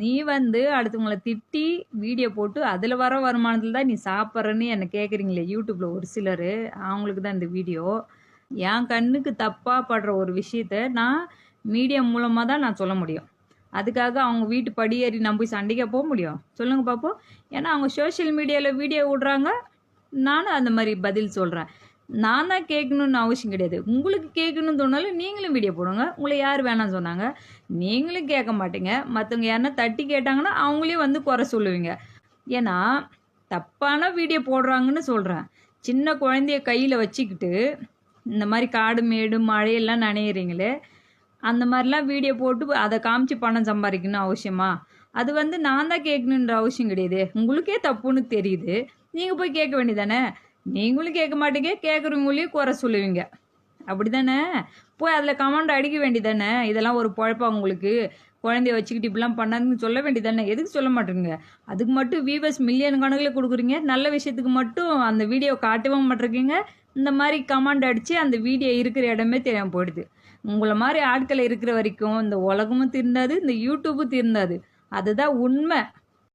நீ வந்து அடுத்தவங்கள திட்டி வீடியோ போட்டு அதில் வர வருமானத்தில் தான் நீ சாப்பிட்றன்னு என்னை கேட்குறீங்களே யூடியூப்பில் ஒரு சிலர். அவங்களுக்கு தான் இந்த வீடியோ என் கண்ணுக்கு தப்பாக படுற ஒரு விஷயத்த நான் மீடியா மூலமாக தான் நான் சொல்ல முடியும். அதுக்காக அவங்க வீட்டு படியேறி நான் போய் சண்டைக்கா போக முடியும். சொல்லுங்கள் பார்ப்போம் ஏன்னா அவங்க சோஷியல் மீடியாவில் வீடியோ விடுறாங்க. நானும் அந்த மாதிரி பதில் சொல்கிறேன் நான் தான் கேட்கணுன்னு அவசியம் கிடையாது. உங்களுக்கு கேட்கணும்னு தோணாலும் நீங்களும் வீடியோ போடுங்க. உங்களை யார் வேணாம்னு சொன்னாங்க. நீங்களும் கேட்க மாட்டீங்க. மற்றவங்க யாருன்னா தட்டி கேட்டாங்கன்னா அவங்களையும் வந்து குறை சொல்லுவீங்க. ஏன்னா தப்பான வீடியோ போடுறாங்கன்னு சொல்கிறேன் சின்ன குழந்தைய கையில் வச்சுக்கிட்டு இந்த மாதிரி காடு மேடு மழையெல்லாம் நனையிறீங்களே அந்த மாதிரிலாம் வீடியோ போட்டு அதை காமிச்சு பணம் சம்பாதிக்கணும் அவசியமா? அது வந்து நான் தான் கேட்கணுன்ற அவசியம் கிடையாது. உங்களுக்கே தப்புன்னு தெரியுது. நீங்கள் போய் கேட்க வேண்டியதானே நீங்களும் கேட்க மாட்டீங்க கேட்குறவங்களையும் குறை சொல்லுவீங்க. அப்படி தானே போய் அதில் கமெண்ட் அடிக்க வேண்டியதானே? இதெல்லாம் ஒரு பொழப்பா உங்களுக்கு. குழந்தைய வச்சுக்கிட்டு இப்படிலாம் பண்ணாதுன்னு சொல்ல வேண்டியதானே? எதுக்கு சொல்ல மாட்டேங்க? அதுக்கு மட்டும் வியூவர்ஸ் மில்லியன் கணக்கில் கொடுக்குறீங்க. நல்ல விஷயத்துக்கு மட்டும் அந்த வீடியோ காட்டவும் மாட்டிருக்கீங்க. இந்த மாதிரி கமெண்ட் அடித்து அந்த வீடியோ இருக்கிற இடமே தெரியாமல் போயிடுது. உங்களை மாதிரி ஆட்கள் இருக்கிற வரைக்கும் இந்த உலகமும் திருந்தாது இந்த யூடியூபும் திருந்தாது. அதுதான் உண்மை.